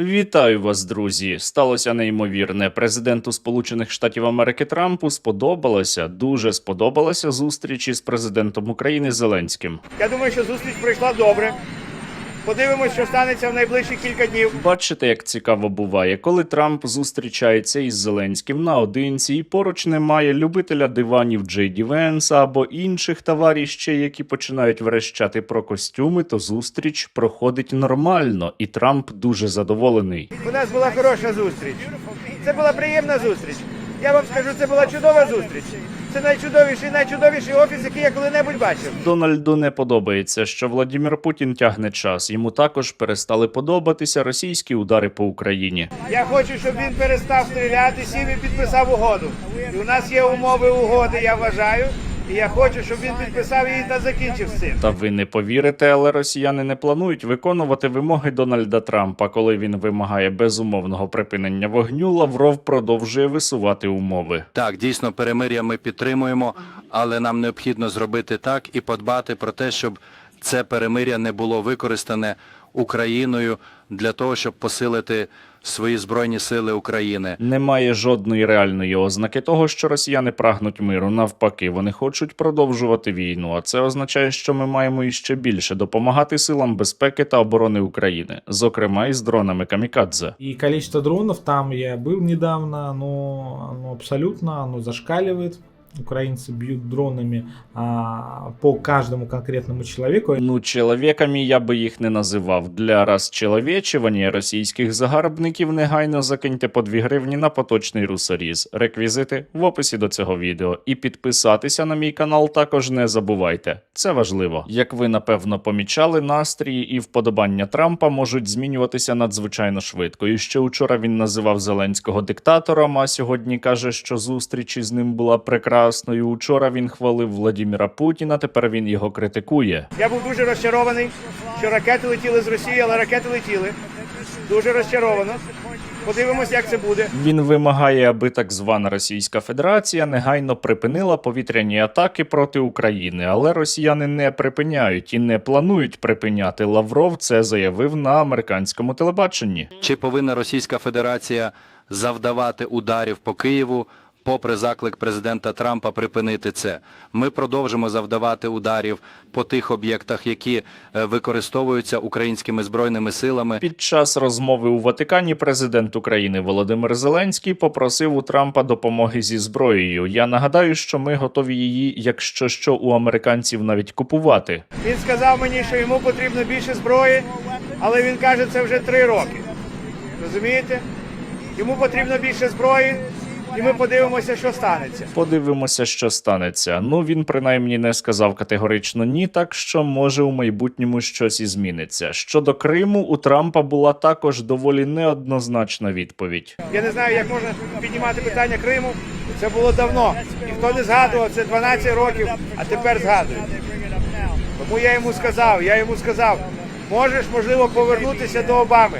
Вітаю вас, друзі! Сталося неймовірне. Президенту Сполучених Штатів Америки Трампу сподобалося, дуже сподобалася зустріч із президентом України Зеленським. Я думаю, що зустріч пройшла добре. Подивимось, що станеться в найближчі кілька днів. Бачите, як цікаво буває, коли Трамп зустрічається із Зеленським наодинці, і поруч немає любителя диванів Джей Ді Венса або інших товаріщей, які починають верещати про костюми, то зустріч проходить нормально, і Трамп дуже задоволений. У нас була хороша зустріч. Це була приємна зустріч. Я вам скажу, це була чудова зустріч. Це найчудовіший, найчудовіший офіс, який я коли-небудь бачив. Дональду не подобається, що Владимир Путін тягне час. Йому також перестали подобатися російські удари по Україні. Я хочу, щоб він перестав стріляти, сів і підписав угоду. І у нас є умови угоди, я вважаю. І я хочу, щоб він підписав її та закінчив з цим. Та ви не повірите, але росіяни не планують виконувати вимоги Дональда Трампа. Коли він вимагає безумовного припинення вогню, Лавров продовжує висувати умови. Так, дійсно, перемир'я ми підтримуємо, але нам необхідно зробити так і подбати про те, щоб це перемир'я не було використане Україною для того, щоб посилити свої збройні сили України. Немає жодної реальної ознаки того, що росіяни прагнуть миру. Навпаки, вони хочуть продовжувати війну. А це означає, що ми маємо іще більше допомагати силам безпеки та оборони України, зокрема із дронами Камікадзе. И количество дронов там я был недавно, оно, оно абсолютно оно зашкаливает. Украинцы бьют дронами а, по каждому конкретному человеку. Ну, чоловіками я би їх не називав. Для розчеловечування російських загарбників негайно закиньте по 2 гривні на поточний русоріз. Реквізити в описі до цього відео. І підписатися на мій канал також не забувайте. Це важливо. Як ви напевно помічали, настрії і вподобання Трампа можуть змінюватися надзвичайно швидко. І ще учора він називав Зеленського диктатором, а сьогодні каже, що зустріч із ним була прекрасною. Учора він хвалив Владіміра Путіна, тепер він його критикує. Я був дуже розчарований, що ракети летіли з Росії, але ракети летіли. Дуже розчаровано. Подивимось, як це буде. Він вимагає, аби так звана Російська Федерація негайно припинила повітряні атаки проти України, але росіяни не припиняють і не планують припиняти. Лавров це заявив на американському телебаченні. Чи повинна Російська Федерація завдавати ударів по Києву? Попри заклик президента Трампа припинити це, ми продовжимо завдавати ударів по тих об'єктах, які е, використовуються українськими збройними силами. Під час розмови у Ватикані президент України Володимир Зеленський попросив у Трампа допомоги зі зброєю. Я нагадаю, що ми готові її, якщо що у американців навіть купувати. Він сказав мені, що йому потрібно більше зброї, але він каже це вже три роки. Розумієте? Йому потрібно більше зброї, і ми подивимося, що станеться. Подивимося, що станеться. Ну він принаймні не сказав категорично ні, так що може у майбутньому щось і зміниться. Щодо Криму, у Трампа була також доволі неоднозначна відповідь. Я не знаю, як можна піднімати питання Криму. Це було давно. Ніхто не згадував, це 12 років, а тепер згадують. Тому я йому сказав, я йому сказав, можеш, можливо, повернутися до Обами.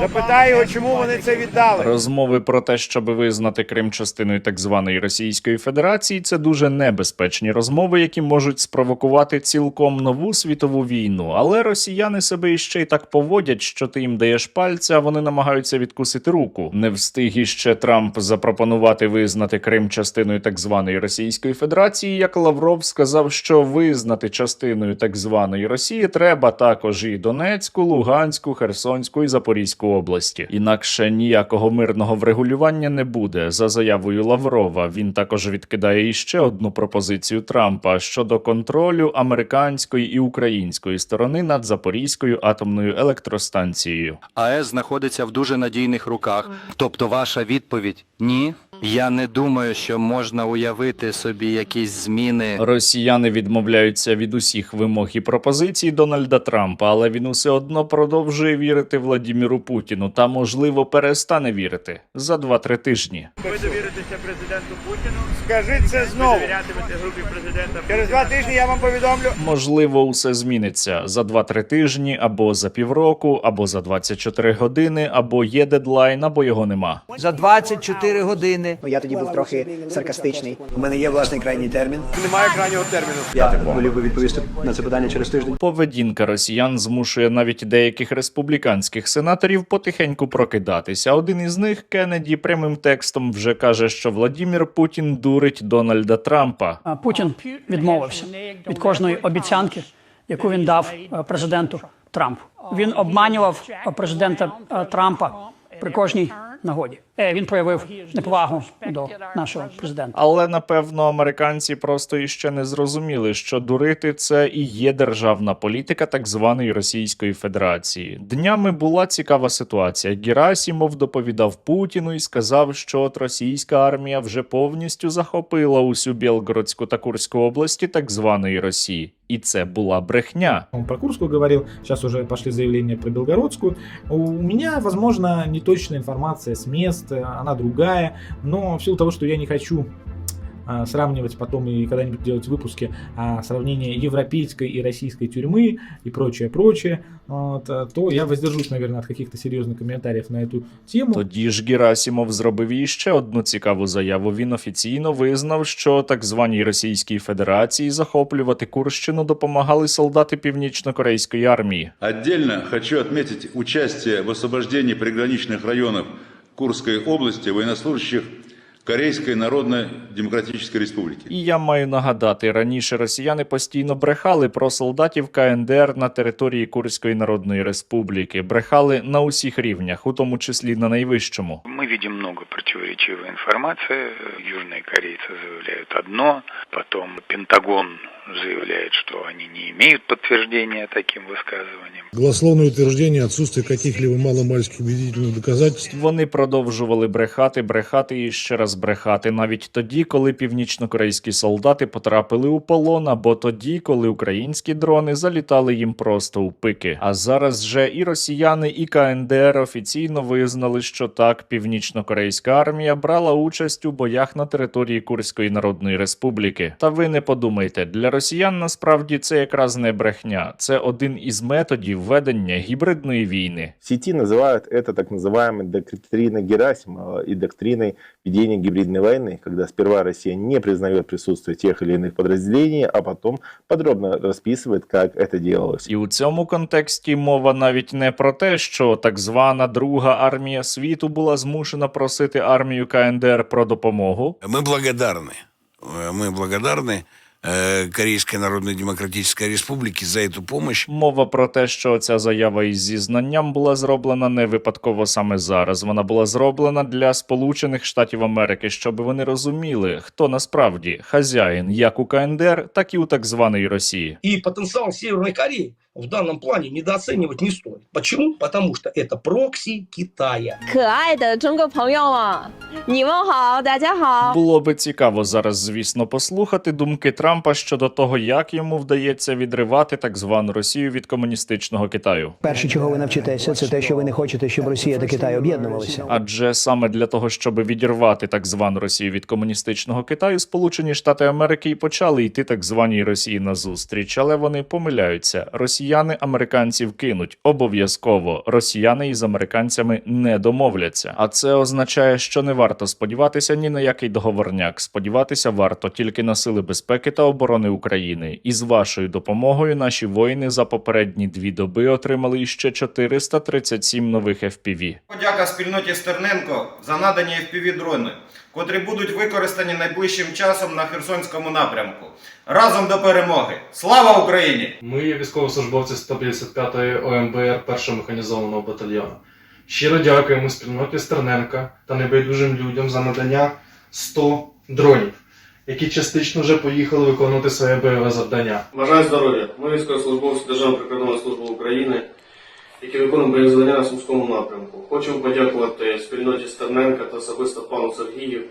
Запитай його, чому вони це віддали. Розмови про те, щоб визнати Крим частиною так званої Російської Федерації, це дуже небезпечні розмови, які можуть спровокувати цілком нову світову війну. Але росіяни себе іще й так поводять, що ти їм даєш пальця, а вони намагаються відкусити руку. Не встиг іще Трамп запропонувати визнати Крим частиною так званої Російської Федерації, як Лавров сказав, що визнати частиною так званої Росії треба також і Донецьку, Луганську, Херсонську і Запорізьку області. Інакше ніякого мирного врегулювання не буде. За заявою Лаврова він також відкидає іще одну пропозицію Трампа щодо контролю американської і української сторони над Запорізькою атомною електростанцією. АЕС знаходиться в дуже надійних руках. Тобто ваша відповідь ні. Я не думаю, що можна уявити собі якісь зміни. Росіяни відмовляються від усіх вимог і пропозицій Дональда Трампа, але він усе одно продовжує вірити Владіміру Путіну та, можливо, перестане вірити за 2-3 тижні. Ви довіритеся президенту Путіну? Скажи це знову. Групі президента. Через два тижні я вам повідомлю. Можливо, усе зміниться за 2-3 тижні, або за півроку, або за 24 години, або є дедлайн, або його нема. За 24 години Ну, я тоді був трохи саркастичний. У мене є власний крайній термін. Немає крайнього терміну. Я волів би відповісти на це питання через тиждень. Поведінка росіян змушує навіть деяких республіканських сенаторів потихеньку прокидатися. Один із них, Кеннеді, прямим текстом вже каже, що Владімір Путін дурить Дональда Трампа. Путін відмовився від кожної обіцянки, яку він дав е, президенту Трампу. Він обманював е, президента е, Трампа при кожній нагоді. Е, Він проявив неповагу до нашого президента. Але напевно американці просто іще не зрозуміли, що дурити це і є державна політика так званої Російської Федерації. Днями була цікава ситуація. Герасімов доповідав Путіну і сказав, що от російська армія вже повністю захопила усю Білгородську та Курську області так званої Росії. І це була брехня. Он про Курскую говорил, сейчас уже пошли заявления про Белгородскую. У меня, возможно, неточная информация с мест, э, она другая, но в силу того, что я не хочу а, сравнивать потом и когда-нибудь делать выпуски а, сравнения европейской и российской тюрьмы и прочее, прочее, вот, а, то я воздержусь, наверное, от каких-то серьезных комментариев на эту тему. Тоді ж Герасімов зробив іще одну цікаву заяву. Він офіційно визнав, що так званій Російській Федерації захоплювати Курщину допомагали солдати північно-корейської армії. Отдельно хочу отметить участие в освобождении приграничных районов Курской области военнослужащих Корейской Народно-Демократической Республики. І я маю нагадати, раніше росіяни постійно брехали про солдатів КНДР на території Курської Народної Республіки, брехали на усіх рівнях, у тому числі на найвищому. Мы видим много противоречивой информации. Южные корейцы заявляют одно, потом Пентагон заявляет, что они не имеют подтверждения таким высказываниям. Голословное утверждение отсутствие каких-либо маломальских убедительных доказательств. Вони продовжували брехати, брехати і ще раз брехати, навіть тоді, коли північнокорейські солдати потрапили у полон, або тоді, коли українські дрони залітали їм просто у пики. А зараз же і росіяни, і КНДР офіційно визнали, що так, північнокорейська армія брала участь у боях на території Курської Народної Республіки. Та ви не подумайте, для росіян насправді це якраз не брехня, це один із методів ведення гібридної війни. В сети называют это так называемой доктриной Герасимова и доктриной ведения гибридной войны, когда сперва Россия не признает присутствие тех или иных подразделений, а потом подробно расписывает, как это делалось. І у цьому контексті мова навіть не про те, що так звана друга армія світу була змушена просити армію КНДР про допомогу. Мы благодарны. Э, Мы благодарны э, Корейской Народно-Демократической Республике за эту помощь. Мова про те, що ця заява із зізнанням була зроблена не випадково саме зараз. Вона була зроблена для Сполучених Штатів Америки, щоб вони розуміли, хто насправді хазяїн як у КНДР, так і у так званої Росії. И потенциал Северной Кореи в данном плане недооценивать не стоит. Почему? Потому что это прокси Китая. 可爱的中国朋友们，你们好，大家好。 Було би цікаво зараз, звісно, послухати думки Трампа щодо того, як йому вдається відривати так звану Росію від комуністичного Китаю. Перше, чого ви навчитеся, це те, що ви не хочете, щоб Росія та Китай об'єднувалися. Адже саме для того, щоб відірвати так звану Росію від комуністичного Китаю, Сполучені Штати Америки і почали йти так званій Росії на зустріч, але вони помиляються. Росіяни американців кинуть обов'язково. Росіяни із американцями не домовляться. А це означає, що не варто сподіватися ні на який договорняк. Сподіватися варто тільки на сили безпеки та оборони України. І з вашою допомогою наші воїни за попередні дві доби отримали іще 437 нових FPV. Подяка спільноті Стерненко за надані FPV-дрони, котрі будуть використані найближчим часом на Херсонському напрямку. Разом до перемоги! Слава Україні! Ми є військовослужбовці 155-ї ОМБР першого механізованого батальйону. Щиро дякуємо спільноті Стерненка та небайдужим людям за надання 100 дронів, які частично вже поїхали виконувати своє бойове завдання. Бажаю здоров'я. Ми військовослужбовці Державної прикордонної служби України, які виконують бойові завдання на Сумському напрямку. Хочу подякувати спільноті Стерненка та особисто пану Сергію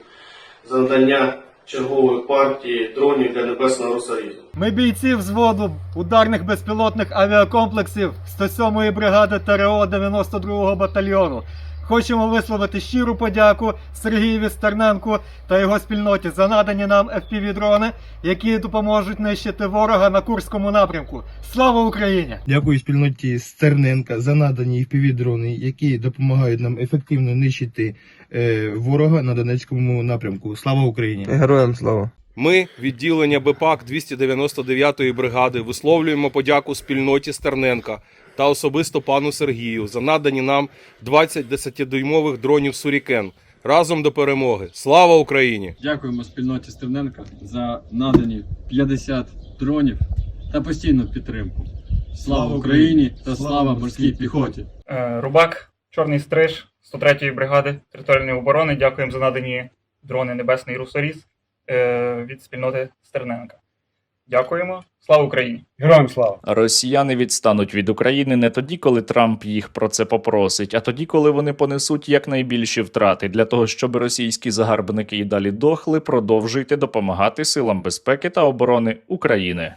за надання чергової партії дронів для небесного русарізу. Ми бійці взводу ударних безпілотних авіакомплексів 107-ї бригади ТРО 92-го батальйону. Хочемо висловити щиру подяку Сергієві Стерненку та його спільноті за надані нам FPV-дрони, які допоможуть нищити ворога на Курському напрямку. Слава Україні! Дякую спільноті Стерненка за надані FPV-дрони, які допомагають нам ефективно нищити е, ворога на Донецькому напрямку. Слава Україні! Героям слава! Ми, відділення БПАК 299-ї бригади, висловлюємо подяку спільноті Стерненка та особисто пану Сергію за надані нам 20 10-дюймових дронів Сурікен. Разом до перемоги. Слава Україні! Дякуємо спільноті Стерненка за надані 50 дронів та постійну підтримку. Слава Україні та слава морській піхоті! Е, Рубак, Чорний Стриж, 103-ї бригади територіальної оборони. Дякуємо за надані дрони Небесний Русоріз е, від спільноти Стерненка. Дякуємо. Слава Україні! Героям слава! Росіяни відстануть від України не тоді, коли Трамп їх про це попросить, а тоді, коли вони понесуть якнайбільші втрати. Для того, щоб російські загарбники і далі дохли, продовжуйте допомагати силам безпеки та оборони України.